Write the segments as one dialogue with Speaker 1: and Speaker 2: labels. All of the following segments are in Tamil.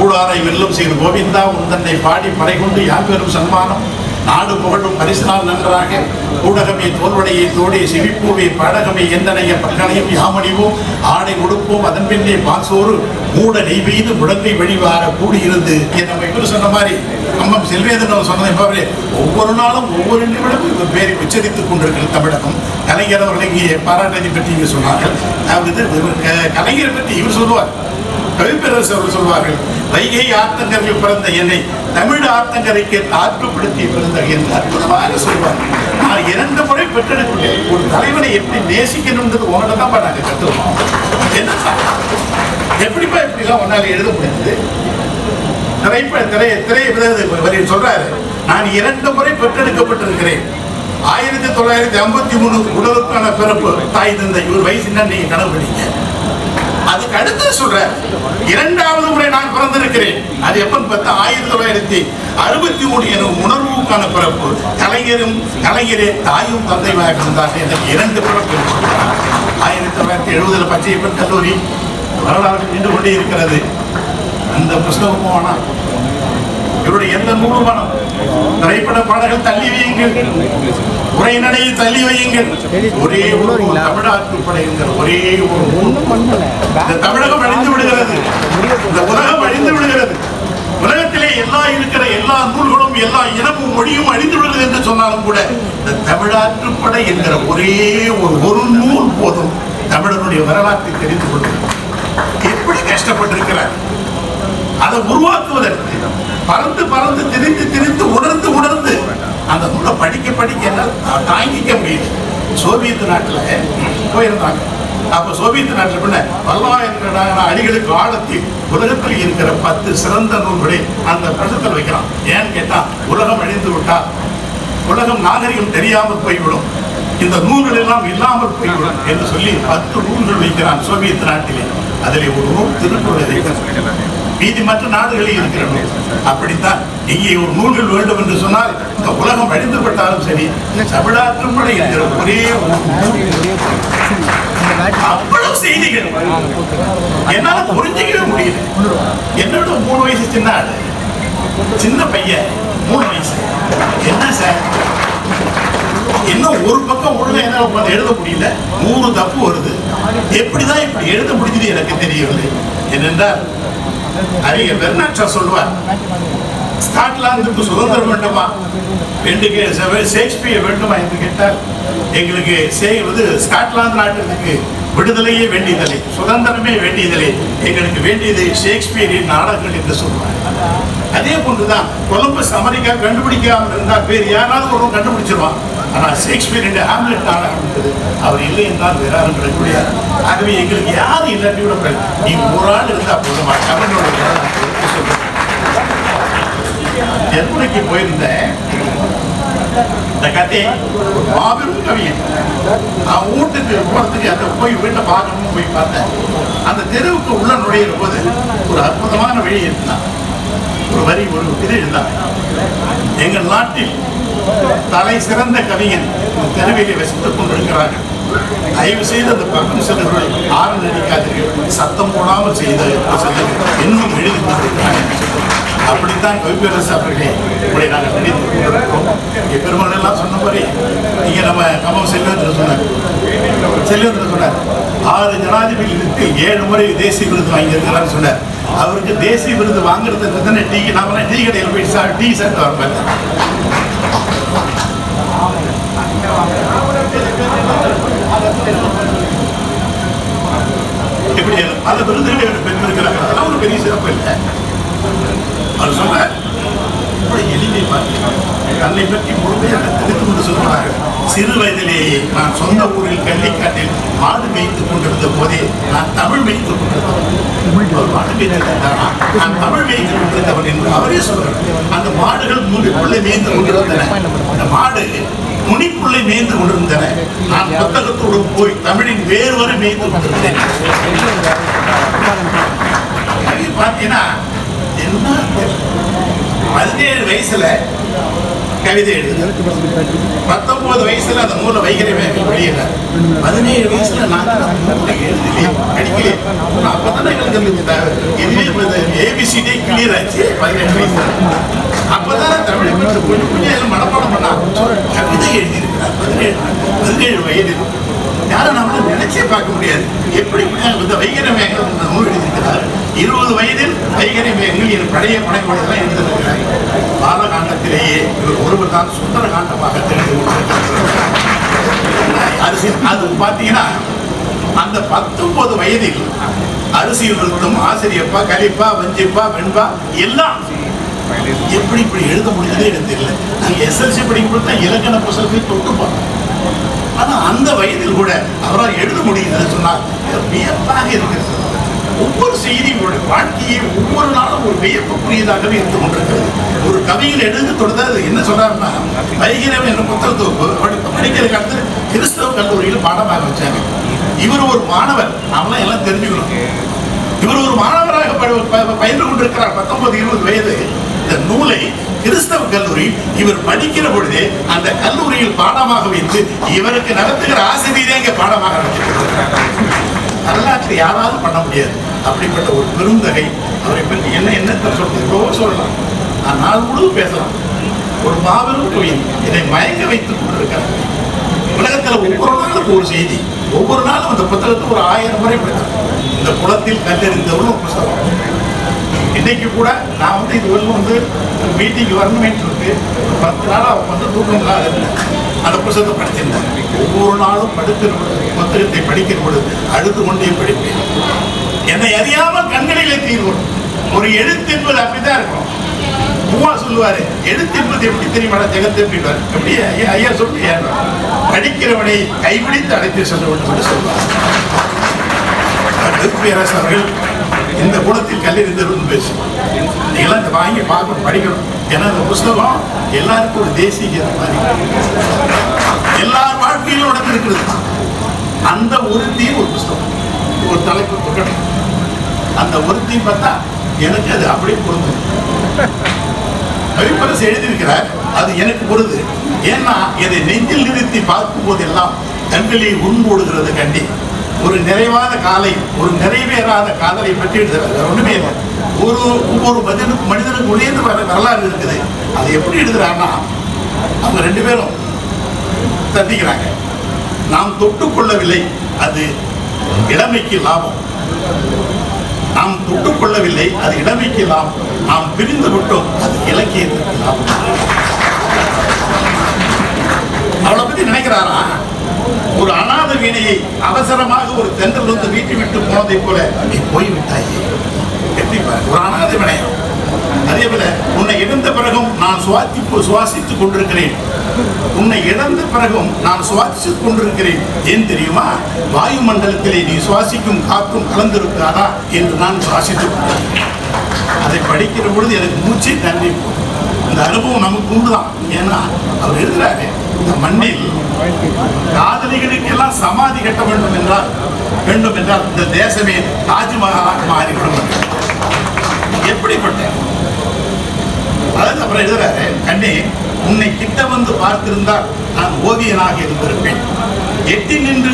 Speaker 1: கூடாரை வெல்லும் சீர் கோவிந்தா உந்தன்னை பாடி படை கொண்டு யாப்பெரும் சன்மானம்? நாடு புகழும் பரிசனால் நன்றாக. ஊடகமே தோல்வடையை தோடி சிவிப்பூவே பாடகமே எந்தனைய பல்கனையும் யாமணிவோம் ஆடை உடுப்போம் அதன் பின்னே பாசோறு. மூட நெய் பெய்து முழங்கை வழிவார கூடியிருந்து. என் நம்ம இவர் சொன்ன மாதிரி அம்மம் செல்வேதன் அவர் சொன்னதை ஒவ்வொரு நாளும் ஒவ்வொரு நிமிடமும் இவர் பேரை உச்சரித்துக் கொண்டிருக்கிற தமிழகம். கலைஞர் அவர்கள் இங்கே பாராட்டதை பற்றி இங்கே சொன்னார்கள். அதாவது இவர் கலைஞரை பற்றி இவர் சொல்லுவார். கவிப்பேரரசு அவர்கள் சொல்வார்கள். வைகை ஆத்தங்கரையில் பிறந்த என்னை தமிழ் ஆத்தங்கரைக்கு ஆற்றுப்படுத்தி பிறந்த என்று அற்புதமாக சொல்வார் நான் இரண்டு முறை பெற்றெடுக்கிறேன் ஒரு தலைவனை எப்படி நேசிக்கணும்ன்றது உங்கள்ட்ட தான் நாங்கள் கற்றுக்கோம் என்ன? எப்படிப்பா இப்படிலாம் உன்னால எழுத முடியுது திரைப்பட திரைய திரைய வரி சொல்றாரு. நான் இரண்டு முறை பெற்றெடுக்கப்பட்டிருக்கிறேன். ஆயிரத்தி தொள்ளாயிரத்தி ஐம்பத்தி மூணு உடலுக்கான பிறப்பு. தாய் தந்தை ஒரு வயசு என்ன நீங்க கனவு பண்ணீங்க. அதுக்கு அடுத்து சொல்றேன். இரண்டாவது முறை நான் பிறந்திருக்கிறேன். அது எப்பன்னு பார்த்தா ஆயிரத்தி தொள்ளாயிரத்தி அறுபத்தி மூணு எனும் உணர்வுக்கான பிறப்பு. கலைஞரும் கலைஞரே தாயும் தந்தையுமாக இருந்தாங்க எனக்கு இரண்டு பிறப்பு ஆயிரத்தி தொள்ளாயிரத்தி எழுபதுல பச்சையப்பன் கல்லூரி வரலாறு நின்று கொண்டே இருக்கிறது. அந்த புஸ்தகமும் ஆனா இவருடைய எந்த நூலுமானம் திரைப்பட பாடல்கள் தள்ளி வையுங்கள். உரைநடையை தள்ளி வையுங்கள். ஒரே ஒரு தமிழாற்று படைங்கிற ஒரே ஒரு இந்த தமிழகம் அழிந்து விடுகிறது. இந்த உலகம் அழிந்து விடுகிறது. உலகத்திலே எல்லா இருக்கிற எல்லா நூல்களும் எல்லா இனமும் மொழியும் அழிந்து விடுகிறது என்று சொன்னாலும் கூட இந்த தமிழாற்றுப்படை என்கிற ஒரே ஒரு ஒரு நூல் போதும் தமிழனுடைய வரலாற்றை தெரிந்து கொள்வது எப்படி கஷ்டப்பட்டிருக்கிறார்? அதை உருவாக்குவதற்கு பறந்து பறந்து திரிந்து திரிந்து உணர்ந்து உணர்ந்து அந்த நூலை படிக்க படிக்க என்னால் தாங்கிக்க முடியுது சோவியத் நாட்டில் போயிருந்தாங்க. அப்ப சோவியத் நாட்டில் பண்ண பல்லாயிரக்கணக்கான அடிகளுக்கு ஆழத்தி உலகத்தில் இருக்கிற பத்து சிறந்த நூல்களை அந்த பிரசத்தில் வைக்கிறான். ஏன்னு கேட்டா உலகம் அழிந்து விட்டால் உலகம் நாகரிகம் தெரியாமல் போய்விடும். இந்த நூல்கள் எல்லாம் இல்லாமல் போய்விடும் என்று சொல்லி பத்து நூல்கள் வைக்கிறான் சோவியத் நாட்டிலே. அதிலே ஒரு நூல் திருக்குறளை வைக்கிறான் மீதி மற்ற நாடுகளில் இருக்கிறது. அப்படித்தான் இங்கே ஒரு நூல்கள் வேண்டும் என்று சொன்னால் இந்த உலகம் அழிந்து விட்டாலும் சரி தமிழாற்றும்படை என்கிற ஒரே அவ்வளவு செய்திகள். என்னால புரிஞ்சுக்கவே முடியல. என்னோட மூணு வயசு சின்ன ஆளு. சின்ன பையன் மூணு வயசு. என்ன சார்? இன்னும் ஒரு பக்கம் ஒழுங்கா என்னால எழுத முடியல. நூறு தப்பு வருது. எப்படிதான் இப்படி எழுத முடிஞ்சது எனக்கு தெரியவில்லை. என்னென்றால் அறிஞர் பெர்னாட்ஷா சொல்லுவார். ஸ்காட்லாந்துக்கு சுதந்திரம் வேண்டுமா? என்று ஷேக்ஸ்பியர் வேண்டுமா என்று கேட்டால் எங்களுக்கு செய்வது ஸ்காட்லாந்து நாட்டிற்கு விடுதலையே வேண்டியதில்லை சுதந்திரமே வேண்டியதில்லை. எங்களுக்கு வேண்டியது ஷேக்ஸ்பியரின் நாடகங்கள் என்று சொல்வார். அதே போன்றுதான் கொலம்பஸ் அமெரிக்கா கண்டுபிடிக்காமல் இருந்தால் வேறு யாராவது ஒருவன் கண்டுபிடிச்சிருவான். ஆனால் ஷேக்ஸ்பியரின் ஹாம்லெட் நாடகம் இருக்குது அவர் இல்லை என்றால் வேற யாரும் கிடைக்க முடியாது. ஆகவே எங்களுக்கு யாரும் இல்லாட்டி கூட பிறகு நீ ஒரு ஆள் இருந்தால் போதுமா. தமிழோட ஜெர்மனிக்கு போயிருந்தேன். இந்த கதை மாபெரும் கவியன் நான் வீட்டுக்கு போறதுக்கு அந்த போய் வீட்டை பார்க்கணும்னு போய் பார்த்தேன். அந்த தெருவுக்கு உள்ள நுழையிற போது ஒரு அற்புதமான வழி இருந்தான். ஒரு வரி ஒரு இது இருந்தான். எங்கள் நாட்டில் தலை சிறந்த கவிஞன் தெருவிலே வசித்துக் கொண்டிருக்கிறார்கள் தயவு செய்து அந்த பக்கம் செல்லுகளை ஆறு நடிக்காதீர்கள் சத்தம் போடாமல் செய்து இன்னும் எழுதி கொண்டிருக்கிறார்கள் அப்படித்தான் கவிப்பேரசு அவர்களே இப்படி நாங்கள் நினைத்து கொண்டிருக்கிறோம். இங்கே பெருமாள் எல்லாம் சொன்ன மாதிரி இங்கே நம்ம கமம் செல்வேந்திர சொன்னார். செல்வேந்திர சொன்னார். ஆறு ஜனாதிபதிகளுக்கு ஏழு முறை தேசிய விருது வாங்கியிருக்கிறான்னு சொன்னார். அவருக்கு தேசிய விருது வாங்குறதுக்கு தானே டீ நாம டீ கடையில் போய் டீ சாப்பிட்டு வர எப்படி இப்படி பல விருதுகளை அவர் அதெல்லாம் ஒரு பெரிய சிறப்பு இல்லை. அது சொன்னார் இப்படி எளிமை பார்த்தீர்கள் தன்னை பற்றி முழுமையாக தெரிந்து கொண்டு சொல்கிறார்கள் சிறு வயதிலேயே நான் சொந்த ஊரில் கள்ளிக்காட்டில் மாடு மேய்த்து கொண்டிருந்த போதே நான் தமிழ் மேய்த்து கொண்டிருந்தவன். அவர் மாடு மேய்த்திருந்தாரா நான் தமிழ் மேய்த்துக் கொண்டிருந்தவன் என்று அவரே சொல்கிறார் அந்த மாடுகள் முனிப்புள்ளை மேய்ந்து கொண்டிருந்தன. அந்த மாடு முனிப்புள்ளை மேய்ந்து கொண்டிருந்தன. நான் புத்தகத்தோடு போய் தமிழின் வேறு வரை மேய்ந்து கொண்டிருந்தேன் அது பார்த்தீங்கன்னா என்ன பதினேழு வயசுல கவிதை எழுதுறாரு பத்தொன்பது வயசுல அந்த நூலை வைகிற வெளியில பதினேழு வயசுல நான் நூலை எழுதலையே படிக்கலையே. நான் அப்பதானே இதுவே ஏபிசிடி கிளியர் ஆச்சு பதினேழு வயசுல. அப்பதான் தமிழை பற்றி கொஞ்சம் கொஞ்சம் மனப்பாடம் பண்ண கவிதை எழுதியிருக்கிறார் பதினேழு பதினேழு வயதில். யாரும் நம்மள நினைச்சே பார்க்க முடியாது. எப்படி இந்த வைகரை மேகங்கள் நூல் எழுதியிருக்கிறார். இருபது வயதில் வைகரை மேகங்கள் என் பழைய படைப்படையெல்லாம் எழுதியிருக்கிறார் தான் சுந்தர காண்டமாக தெரிந்து அரிசி அது பார்த்தீங்கன்னா அந்த பத்தொன்பது வயதில் அரிசி விருத்தம் ஆசிரியப்பா கலிப்பா வஞ்சிப்பா வெண்பா எல்லாம் எப்படி இப்படி எழுத முடிஞ்சதே எனக்கு தெரியல. நாங்கள் எஸ்எல்சி படிக்கும்போது தான் இலக்கண புத்தகத்தை தொட்டு பார்த்தோம் ஆனா அந்த வயதில் கூட அவரால் எழுத முடியுதுன்னு சொன்னால் வியப்பாக இருக்கிறது. ஒவ்வொரு செய்தியோட வாழ்க்கையை ஒவ்வொரு நாளும் ஒரு வியப்புக்குரியதாகவே இருந்து கொண்டிருக்கிறது. ஒரு கவியில் எழுந்து தொடர்ந்து அது என்ன சொல்றாருன்னா வைகிரம் என்ற புத்தக தொகுப்பு படிக்கிற காலத்தில் கிறிஸ்தவ கல்லூரியில் பாடமாக வச்சாங்க. இவர் ஒரு மாணவர் அவெல்லாம் எல்லாம் தெரிஞ்சுக்கணும். இவர் ஒரு மாணவராக ப- பயின்று கொண்டிருக்கிறார் பத்தொன்பது இருபது வயது. இந்த நூலை கிறிஸ்தவ கல்லூரி இவர் படிக்கிற பொழுதே அந்த கல்லூரியில் பாடமாக வைத்து இவருக்கு நடத்துகிற ஆசிரியரே இங்க பாடமாக நடத்திருக்கிறார் வரலாற்று யாராவது பண்ண முடியாது. அப்படிப்பட்ட ஒரு பெருந்தகை அவரை பற்றி என்ன என்னத்தை சொல்றது? எவ்வளவோ சொல்லலாம். நான் நாள் முழுவதும் பேசலாம். ஒரு மாபெரும் கோயில் இதை மயங்க வைத்துக் கொண்டிருக்கிறார் உலகத்துல ஒவ்வொரு நாளுக்கு ஒரு செய்தி. ஒவ்வொரு நாளும் அந்த புத்தகத்தை ஒரு ஆயிரம் முறை படித்தேன். இந்த குளத்தில் கல்லெறிந்தவரும் ஒரு புஸ்தகம் இன்னைக்கு கூட நான் வந்து இது வந்து மீட்டிங் வரணுமேன்னு சொல்லிட்டு பத்து பத்து நாளாக வந்து தூக்கம் இல்லாத இருந்தேன் அந்த புத்தகத்தை ஒவ்வொரு நாளும் படுக்கிற பொழுது புத்தகத்தை படிக்கிற பொழுது அழுது கொண்டே படிப்பேன் என்னை அறியாமல் கண்களிலே தீர்வு ஒரு எழுத்து என்பது அப்படிதான் இருக்கும் மூவா சொல்லுவாரு எழுத்து என்பது எப்படி தெரியுமா ஜெகத்து அப்படின்வார் எப்படி ஐயா ஐயா சொல்லி படிக்கிறவனை கைப்பிடித்து அழைத்து செல்ல வேண்டும் என்று சொல்வார் திருப்பேரரசு அவர்கள் இந்த குணத்தில் கல்லெறிந்தவர்கள் பேசு நீங்களாம் இதை வாங்கி பார்க்கணும் படிக்கணும் ஏன்னா இந்த புஸ்தகம் எல்லாருக்கும் ஒரு தேசிய கீதம் மாதிரி. எல்லார் வாழ்க்கையிலும் நடந்திருக்கிறது அந்த ஒருத்தி ஒரு புஸ்தகம். ஒரு தலைப்பு புக்கணும் அந்த ஒருத்தி பார்த்தா எனக்கு அது அப்படியே பொருந்தும். கவிப்பரசு எழுதியிருக்கிறார் அது எனக்கு பொருது. ஏன்னா இதை நெஞ்சில் நிறுத்தி பார்க்கும் போதெல்லாம் கண்களில் உண்போடுகிறது கண்டி ஒரு நிறைவான காலை ஒரு நிறைவேறாத காதலை பற்றி எழுதுறாரு ஒன்றுமே இல்லை. ஒரு ஒவ்வொரு மனிதனுக்கு மனிதனுக்கு உடையது வரலாறு இருக்குது. அதை எப்படி எழுதுறாருன்னா அவங்க ரெண்டு பேரும் தந்திக்கிறாங்க நாம் தொட்டுக்கொள்ளவில்லை அது இளமைக்கு லாபம். நாம் தொட்டுக்கொள்ளவில்லை அது இளமைக்கு லாபம். நாம் பிரிந்து விட்டோம் அது இலக்கியத்திற்கு லாபம். அவளை பத்தி நினைக்கிறாரா? ஒரு அநாத வீணையை அவசரமாக ஒரு தென்றல் வந்து வீட்டு விட்டு போனதை போல நீ போய் விட்டாயே ஒரு அநாத வினயம் அதே போல உன்னை இழந்த பிறகும் நான் சுவாசிப்பு சுவாசித்துக் கொண்டிருக்கிறேன். உன்னை இழந்த பிறகும் நான் சுவாசித்துக் கொண்டிருக்கிறேன். ஏன் தெரியுமா? வாயுமண்டலத்திலே நீ சுவாசிக்கும் காற்றும் கலந்திருக்காதா என்று நான் சுவாசித்துக் கொண்டிருக்கிறேன். அதை படிக்கிற பொழுது எனக்கு மூச்சை தண்ணி இந்த அனுபவம் நமக்கு உண்டுதான். ஏன்னா அவர் எழுதுறாரு இந்த மண்ணில் காதலிகளுக்கெல்லாம் சமாதி கட்ட வேண்டும் என்றால் வேண்டும் என்றால் இந்த தேசமே தாஜ்மஹாலாக மாறிவிடும் என்றார். எப்படிப்பட்ட? அதாவது அப்புறம் எழுதுறாரு கண்ணே உன்னை கிட்ட வந்து பார்த்திருந்தால் நான் ஓவியனாக இருந்திருப்பேன். எட்டி நின்று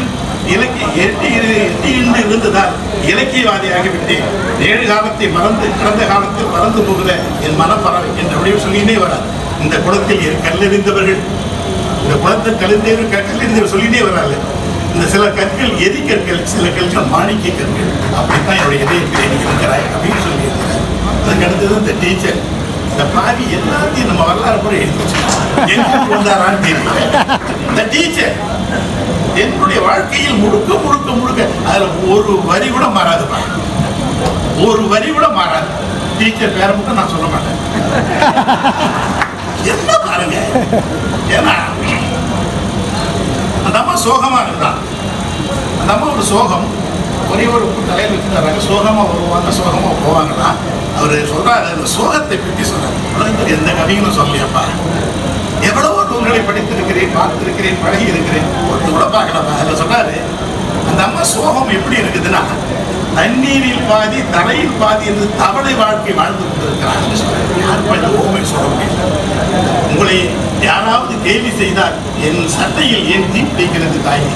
Speaker 1: இலக்கிய எட்டி எட்டி நின்று இருந்ததால் இலக்கியவாதியாகி விட்டேன் ஏழு காலத்தை மறந்து கடந்த காலத்தில் மறந்து போகிற என் மனப்பறவை என்ற முடிவு சொல்லினே வராது இந்த குளத்தில் இரு கல்லெறிந்தவர்கள் இந்த குளத்தில் கலைந்தவர் கல்லெறிந்தவர் சொல்லினே வராது இந்த சில கற்கள் எதி கற்கள் சில கற்கள் மாணிக்க கற்கள். அப்படித்தான் என்னுடைய இதயத்தில் நீ இருக்கிறாய் அப்படின்னு சொல்லி அதுக்கு அடுத்தது இந்த டீச்சர். இந்த பாவி எல்லாத்தையும் நம்ம வரலாறு கூட எழுதி எங்க வந்தாரான்னு தெரியல. இந்த டீச்சர் என்னுடைய வாழ்க்கையில் முழுக்க முழுக்க முழுக்க அதுல ஒரு வரி கூட மாறாது ஒரு வரி கூட மாறாது. டீச்சர் பேரை மட்டும் நான் சொல்ல மாட்டேன். என்ன பாருங்க. ஏன்னா அந்த அம்மா சோகமாக இருந்தான் அந்த அம்மா ஒரு சோகம். ஒரே ஒரு தலையில் வச்சுருந்தாங்க. சோகமாக வருவாங்க சோகமாக போவாங்கன்னா அவர் சொல்கிறாரு அந்த சோகத்தை பற்றி சொல்கிறார் உலகத்தில் எந்த கவிகளும் சொல்லியப்பா எவ்வளவோ நூல்களை படித்திருக்கிறேன் பார்த்திருக்கிறேன் பழகி இருக்கிறேன் ஒருத்தர் கூட பார்க்கலாம் அதில் சொன்னாரு அந்த அம்மா சோகம் எப்படி இருக்குதுன்னா தண்ணீரில் பாதி தலையில் பாதி என்று தவளை வாழ்க்கை வாழ்ந்து கொண்டிருக்கிறார் யாருக்கும் அந்த ஓமை சொல்ல முடியும் உங்களை யாராவது கேள்வி செய்தால் என் சட்டையில் ஏன் தீ பிடிக்கிறது தாய்?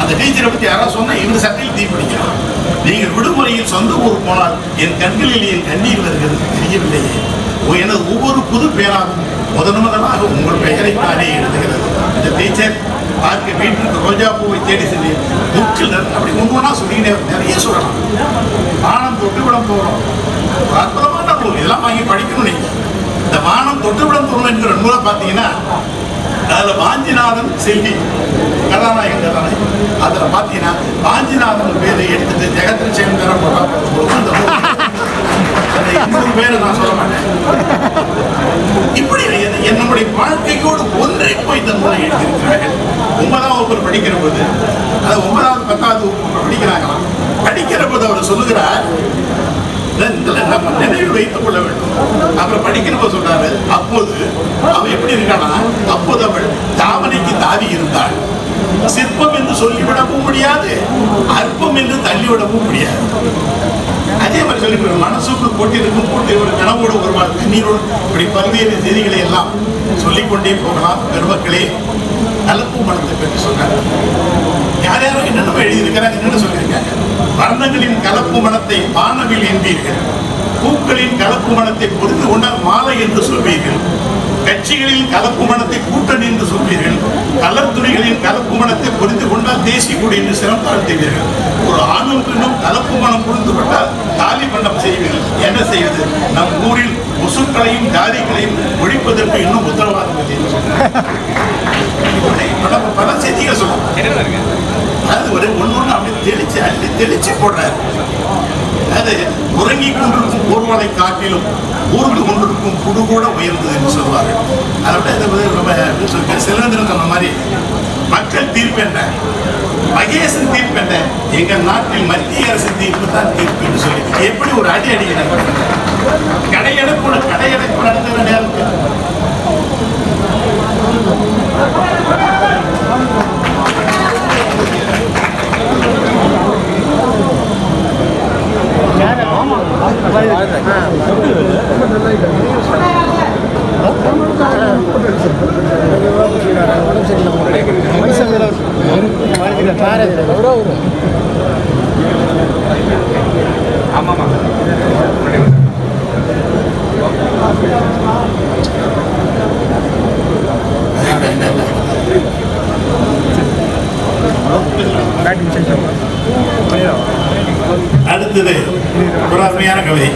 Speaker 1: அந்த டீச்சரை பத்தி யாராவது சொன்னா இந்த சட்டையில் தீப்பிடிக்கிறார் நீங்கள் விடுமுறையில் சொந்த ஊர் போனால் என் கண்களில் என் கண்ணீர் வருகிறது தெரியவில்லையே. ஓ, எனது ஒவ்வொரு புது பேராகும் முதன் முதலாக உங்கள் பெயரை தானே எழுதுகிறது. இந்த டீச்சர் பார்க்க வீட்டிற்கு ரோஜா பூவை தேடி சென்று புக்கில் அப்படி ஒன்று ஒன்றா சொல்லிக்கிட்டே நிறைய சொல்லலாம். வானம் தொட்டுவிடம் போகிறோம் அற்புதமான நூல் இதெல்லாம் வாங்கி படிக்கணும் நீங்கள் இந்த வானம் தொட்டுவிடம் பொருள் என்கிற நூலை பார்த்தீங்கன்னா அதில் வாஞ்சிநாதன் செல்வி கதாநாயகன் கதாநாயகன். அதில் பார்த்தீங்கன்னா வாஞ்சிநாதன் பேரை எடுத்துட்டு ஜெகத்தில் சேர்ந்த அந்த இன்னொரு பேரை நான் சொல்ல மாட்டேன். இப்படி என்னுடைய வாழ்க்கையோடு ஒன்றை போய் இந்த நூலை எழுதியிருக்கிறார்கள் ஒன்பதாம் வகுப்பு படிக்கிற போது அது ஒன்பதாவது பத்தாவது வகுப்பு படிக்கிறாங்களாம். படிக்கிற போது அவர் சொல்லுகிறார் வைத்துக் கொள்ள வேண்டும் அப்புறம் படிக்கிறப்ப சொல்றாரு அப்போது அவன் எப்படி இருக்கானா? அப்போது அவள் தாமரைக்கு தாவி இருந்தாள். சிற்பம் என்று சொல்லிவிடவும் முடியாது அற்பம் என்று தள்ளிவிடவும் முடியாது. அதே மாதிரி சொல்லி மனசுக்கு போட்டிருக்கும் போட்டு ஒரு கனவோடு ஒருவாள் கண்ணீரோடு இப்படி பல்வேறு செய்திகளை எல்லாம் சொல்லிக்கொண்டே போகலாம். பெருமக்களே கலப்பு மனத்தை பற்றி சொன்னார். யார் யாரும் என்னென்ன எழுதியிருக்கிறாங்க என்னென்ன சொல்லியிருக்காங்க? வர்ணங்களின் கலப்பு மனத்தை வானவில் என்பீர்கள். பூக்களின் கலப்பு மனத்தை புரிந்து கொண்டால் மாலை என்று சொல்வீர்கள். கட்சிகளின் கலப்பு மனத்தை கூட்டணி என்று சொல்வீர்கள். கலர் துணிகளின் கலப்பு மனத்தை புரிந்து கொண்டால் தேசிய கொடி என்று சிரம் தாழ்த்துவீர்கள் ஒரு ஆணும் பெண்ணும் கலப்பு மனம் புரிந்து கொண்டால் தாலி மண்டபம் செய்வீர்கள். என்ன செய்வது? நம் ஊரில் முசுக்களையும் ஜாதிகளையும் ஒழிப்பதற்கு இன்னும் உத்தரவாதம் பல பல செய்திகள் சொல்லுவோம். ஒரு ஒன்று ஒன்று அப்படி தெளிச்சு அள்ளி தெளிச்சு போடுறாரு. அது உறங்கி கொண்டிருக்கும் ஊர்மலை காட்டிலும் ஊர்ந்து கொண்டிருக்கும் புடு கூட உயர்ந்தது என்று சொல்வார்கள். அதை இது வந்து நம்ம சிலந்திரன் சொன்ன மாதிரி மக்கள் தீர்ப்பு என்ன? மகேசன் தீர்ப்பு என்ன? எங்கள் நாட்டில் மத்திய அரசு தீர்ப்பு தான் தீர்ப்பு என்று சொல்லி. எப்படி ஒரு அடி அடிக்கிறாங்க கடையடைப்பு கடையடைப்பு நடத்துகிற நேரத்தில் பேட்டிங் செஞ்சோம் பண்ணிடலாம் அடுத்தது ஒரு அருமையான கவிதை.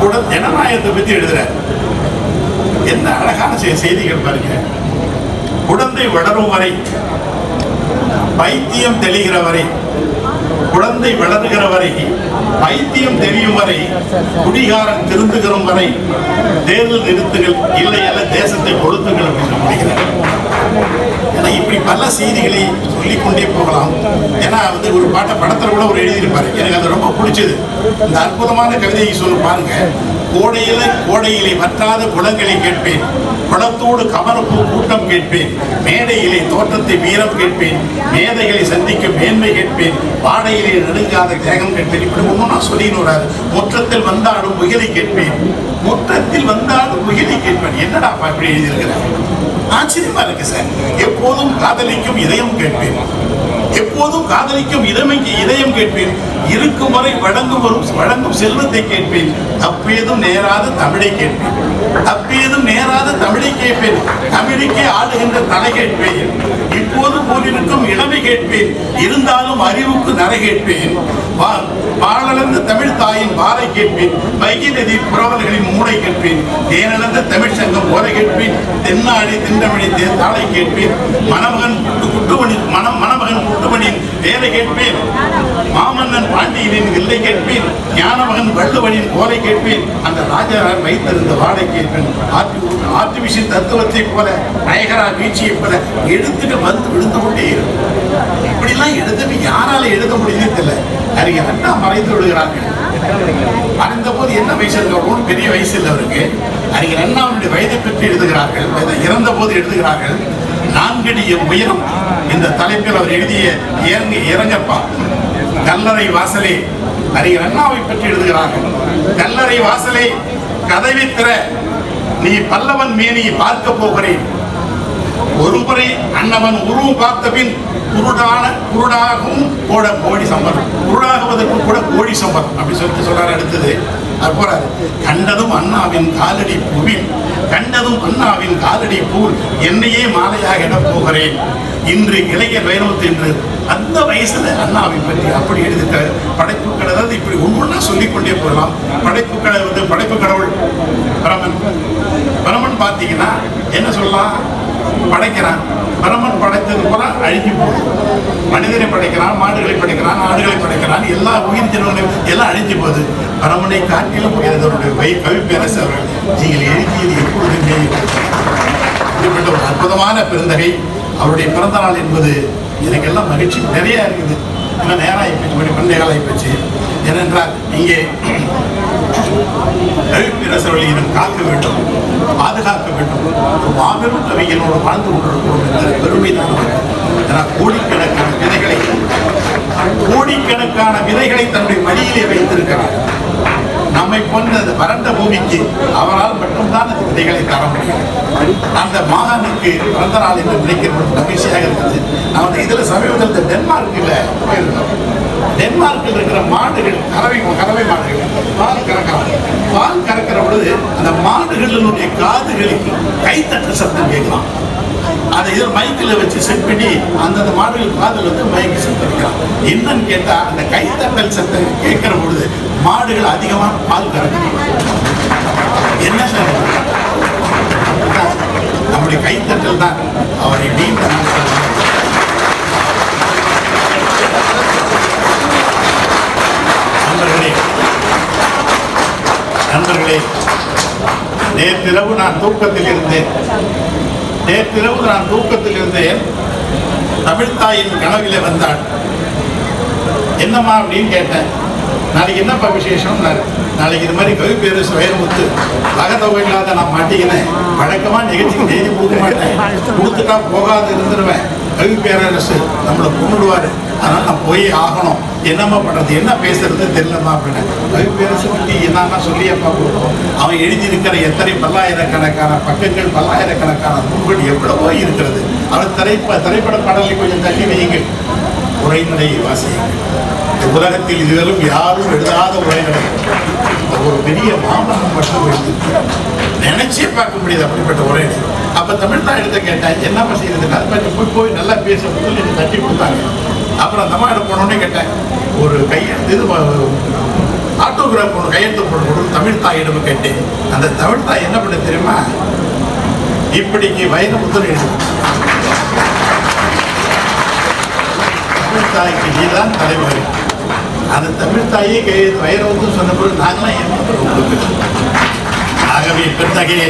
Speaker 1: கூட ஜனநாயகத்தை பத்தி எழுதுறார் என்ன அழகான செய்திகள் பாருங்க. குழந்தை வளரும் வரை பைத்தியம் தெளிகிற வரை குழந்தை வளருகிற வரை பைத்தியம் தெரியும் வரை குடிகாரன் திருந்துகிறோம் வரை தேர்தல் நிறுத்துகள் இல்லை அல்ல தேசத்தை கொளுத்துங்கள் அப்படின்னு முடிகிறார் ஏன்னா இப்படி பல செய்திகளை சொல்லிக்கொண்டே போகலாம். ஏன்னா வந்து ஒரு பாட்டை படத்தில் கூட ஒரு எழுதியிருப்பாரு. எனக்கு அது ரொம்ப பிடிச்சது. இந்த அற்புதமான கவிதையை சொல்லு பாருங்க. கோடையில கோடையிலே வற்றாத குளங்களை கேட்பேன். குளத்தோடு கமரப்பூ கூட்டம் கேட்பேன். மேடையிலே தோற்றத்தை வீரம் கேட்பேன். மேதைகளை சந்திக்கும் மேன்மை கேட்பேன். பாடையிலே நெடுங்காத தேகம் கேட்பேன். இப்படி ஒன்றும் நான் சொல்லின்னு வராது முற்றத்தில் வந்தாடும் முகிலை கேட்பேன். முற்றத்தில் வந்தாலும் முகிலை கேட்பேன். என்னடா அப்பா இப்படி எழுதியிருக்கிறேன் ஆச்சரியமா இருக்கு சார். எப்போதும் காதலிக்கும் இதயம் கேட்பேன். எப்போதும் காதலிக்கும் இதமைக்கு இதயம் கேட்பேன். இருக்கும் வரை வழங்கும் வரும் வழங்கும் செல்வத்தை கேட்பேன். தப்பேதும் நேராத தமிழை கேட்பேன். தப்பேதும் நேராத தமிழை கேட்பேன். தமிழுக்கே ஆளுகின்ற தலை கேட்பேன். இப்போது போலிருக்கும் இளமை கேட்பேன். இருந்தாலும் அறிவுக்கு நரை கேட்பேன். வா- தமிழ் தாயின் வாரை கேட்பேன். வைகை நதி புறவர்களின் மூளை கேட்பேன். தேனளந்த தமிழ் சங்கம் ஓரை கேட்பேன். தென்னாடி திண்டமணி தே தாளை கேட்பேன். மணமகன் குட்டு குட்டுமணி மணம் மணமகன் குட்டுமணி வேலை கேட்பேன். மாமன்னன் பாண்டியனின் வில்லை கேட்பேன். ஞானமகன் வள்ளுவனின் கோலை கேட்பேன். அந்த ராஜா வைத்திருந்த வாடை கேட்பேன் ஆர்டிபிஷியல் தத்துவத்தை போல நயகரா வீழ்ச்சியை போல எடுத்துட்டு வந்து விழுந்து கொண்டே இருக்கும். இப்படிலாம் எழுதுன்னு யாரால எழுத முடியுது தெரியல. அறிஞர் அண்ணா மறைந்து விடுகிறார்கள். மறைந்த போது என்ன வயசு இருக்கிறோம் பெரிய வயசு இல்லை அவருக்கு. அறிஞர் அண்ணாவுடைய வயதை பற்றி எழுதுகிறார்கள். இறந்த போது எழுதுகிறார்கள். நான்கடிய உயரம் இந்த தலைப்பில் அவர் எழுதிய இறங்க இறங்கப்பா. கல்லறை வாசலே அறிஞர் அண்ணாவை பற்றி எழுதுகிறார்கள். கல்லறை வாசலே கதவை திற நீ பல்லவன் மேனியை பார்க்க போகிறேன். ஒருமுறை அன்னவன் உருவம் பார்த்த பின் குருடான குருடாகவும் கூட கோடி சம்பரம் குருடாகுவதற்கு கூட கோடி சம்பரம் அப்படி சொல்லிட்டு சொல்றாரு அடுத்தது. போறாரு கண்டதும் அண்ணாவின் காலடி புவில் கண்டதும் அண்ணாவின் காலடி பூல் என்னையே மாலையாக இடப் போகிறேன். இன்று இளைய வைரவத்து என்று அந்த வயசுல அண்ணாவை பற்றி அப்படி எழுதியிருக்க படைப்பு கடவுள் இப்படி ஒன்று சொல்லிக்கொண்டே போகலாம். படைப்பு கடவுள் வந்து படைப்பு கடவுள். பரமன். பரமன் பார்த்தீங்கன்னா என்ன சொல்லலாம்? படைக்கிறான். பரமன் படைத்தது போல அழிஞ்சு போகுது மனிதனை படைக்கிறான் மாடுகளை படைக்கிறான் ஆடுகளை படைக்கிறான் எல்லா உயிர் ஜனங்களையும் எல்லாம் அழிஞ்சு போகுது. பரமனை காட்டிலும் உயர்ந்தவருடைய வை கவி பேரரசர்கள் நீங்கள் எழுதியது எப்பொழுதுமே இப்படிப்பட்ட ஒரு அற்புதமான பிறந்தகை அவருடைய பிறந்த நாள் என்பது எனக்கெல்லாம் மகிழ்ச்சி நிறைய இருக்குது. இன்னும் நேரம் ஆகிப்போச்சு மணி பண்டைய காலம் ஆகிப்போச்சு ஏனென்றால் இங்கே கவிப்பேரசர்களை இனம் காக்க வேண்டும் பாதுகாக்க வேண்டும். ஒரு மாபெரும் கவிகளோடு வாழ்ந்து கொண்டிருக்கிறோம் என்ற பெருமை தான் ஏன்னா கோடிக்கணக்கான விதைகளை கோடிக்கணக்கான விதைகளை தன்னுடைய மடியிலே வைத்திருக்கிறார். நம்மை போன்ற அந்த வறண்ட பூமிக்கு அவரால் மட்டும்தான் அந்த விதைகளை தர முடியும். அந்த மகானுக்கு பிறந்த நாள் என்று நினைக்கிறது மகிழ்ச்சியாக இருந்தது நான் வந்து இதுல சமீபத்தில் இந்த டென்மார்க்கில் போயிருந்தோம். டென்மார்க்கில் இருக்கிற மாடுகள் கறவை கறவை மாடுகள் பால் கறக்கிறாங்க பால் கறக்கிற பொழுது அந்த மாடுகளினுடைய காதுகளுக்கு கைத்தட்ட சத்தம் கேட்கலாம். அதை இதில் மைக்கில் வச்சு செட் பண்ணி அந்தந்த மாடுகள் காதில் வந்து மைக்கு செட் பண்ணிக்கலாம். என்னன்னு கேட்டால் அந்த கைத்தட்டல் சத்தம் கேட்கிற பொழுது மாடுகள் அதிகமாக பால் கறக்கும் என்ன சார்? நம்முடைய கைத்தட்டல் தான் அவரை நீண்ட நாட்கள் நண்பர்களே நண்பர்களே நேற்றிரவு நான் தூக்கத்தில் இருந்தேன் நேற்றிரவு நான் தூக்கத்தில் இருந்தேன் தமிழ்த்தாயின் கனவிலே வந்தாள் என்னம்மா அப்படின்னு கேட்டேன். நாளைக்கு என்னப்பா விசேஷம்? நாளைக்கு இது மாதிரி கவி பேரரசு வைரமுத்து இல்லாத நான் மாட்டிக்கினேன். வழக்கமாக நிகழ்ச்சிக்கு தேதி கொடுக்க மாட்டேன். கொடுத்துட்டா போகாது இருந்துருவேன். கவி பேரரசு நம்மளை கொண்டுடுவார் அதனால் நான் போய் ஆகணும். என்னம்மா பண்ணுறது என்ன பேசுறது தெரியலம்மா அப்படின்னு. கவி பேரரசு பற்றி என்னன்னா சொல்லியப்பா கொடுக்கணும்? அவன் எழுதியிருக்கிற எத்தனை பல்லாயிரக்கணக்கான பக்கங்கள் பல்லாயிரக்கணக்கான நூல்கள் எவ்வளவோ இருக்கிறது. அவர் திரைப்ப திரைப்பட பாடலை கொஞ்சம் தள்ளி வையுங்கள். உரைநடையை வாசியுங்கள். இந்த உலகத்தில் இதுவரும் யாரும் எழுதாத உரைநடை. ஒரு பெரிய மாமனம் மட்டும் எழுதி நினைச்சே பார்க்க முடியாது அப்படிப்பட்ட உரைநடை. அப்ப தமிழ்நாடு எடுத்து கேட்டேன் என்னப்பா செய்யறது? அதை போய் போய் நல்லா பேச சொல்லி எனக்கு தட்டி கொடுத்தாங்க. அப்புறம் அந்த அம்மா போனோடனே கேட்டேன் ஒரு கையெழுத்து இது ஆட்டோகிராஃப் ஒன்று கையெழுத்து போட்டு தமிழ் தாயிடம் கேட்டேன். அந்த தமிழ் தாய் என்ன பண்ண தெரியுமா? இப்படிக்கு வயது எழுது தமிழ் தாய்க்கு நீதான் தலைவர் அந்த தமிழ் தாயே கையெழுத்து வயிறு வந்து சொன்ன பிறகு நாங்களாம் என்ன உங்களுக்கு? ஆகவே பெருந்தகையே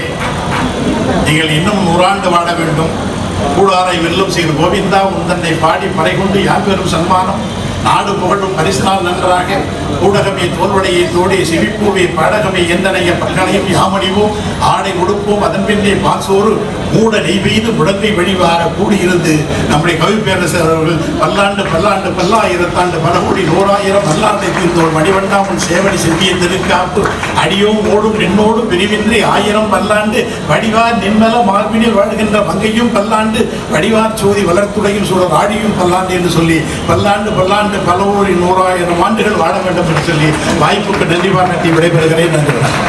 Speaker 1: நீங்கள் இன்னும் நூறாண்டு வாழ வேண்டும். கூடாரை வெல்லும் செய்து கோவிந்தா உந்தன்னை பாடி படை கொண்டு யாப்பெரும் சன்மானம்? நாடு புகழும் பரிசினால் நன்றாக. ஊடகமே தோல்வடையை தோடி சிவிப்பூவே பாடகமே எந்தனைய பல்கலையும் யாமணிவோம் ஆடை உடுப்போம் அதன் பின்னே பாசோறு மூட நெய் பெய்து முடங்கை வழிவார கூடியிருந்து நம்முடைய கவி அவர்கள் பல்லாண்டு பல்லாண்டு பல்லாயிரத்தாண்டு பல கோடி நூறாயிரம் பல்லாண்டை தீர்ந்தோர் மணிவண்டாமன் சேவடி செவ்விய திருக்காப்பு. அடியோம் ஓடும் நின்னோடும் பிரிவின்றி ஆயிரம் பல்லாண்டு வடிவார் நின்மல மார்பினில் வாழ்கின்ற மங்கையும் பல்லாண்டு வடிவார் சோதி வளர்த்துடையும் சூழல் ஆடியும் பல்லாண்டு என்று சொல்லி பல்லாண்டு பல்லாண்டு பல கோடி நூறாயிரம் ஆண்டுகள் வாழ வேண்டும் என்று சொல்லி வாய்ப்புக்கு நன்றி பாராட்டி விடைபெறுகிறேன். நன்றி.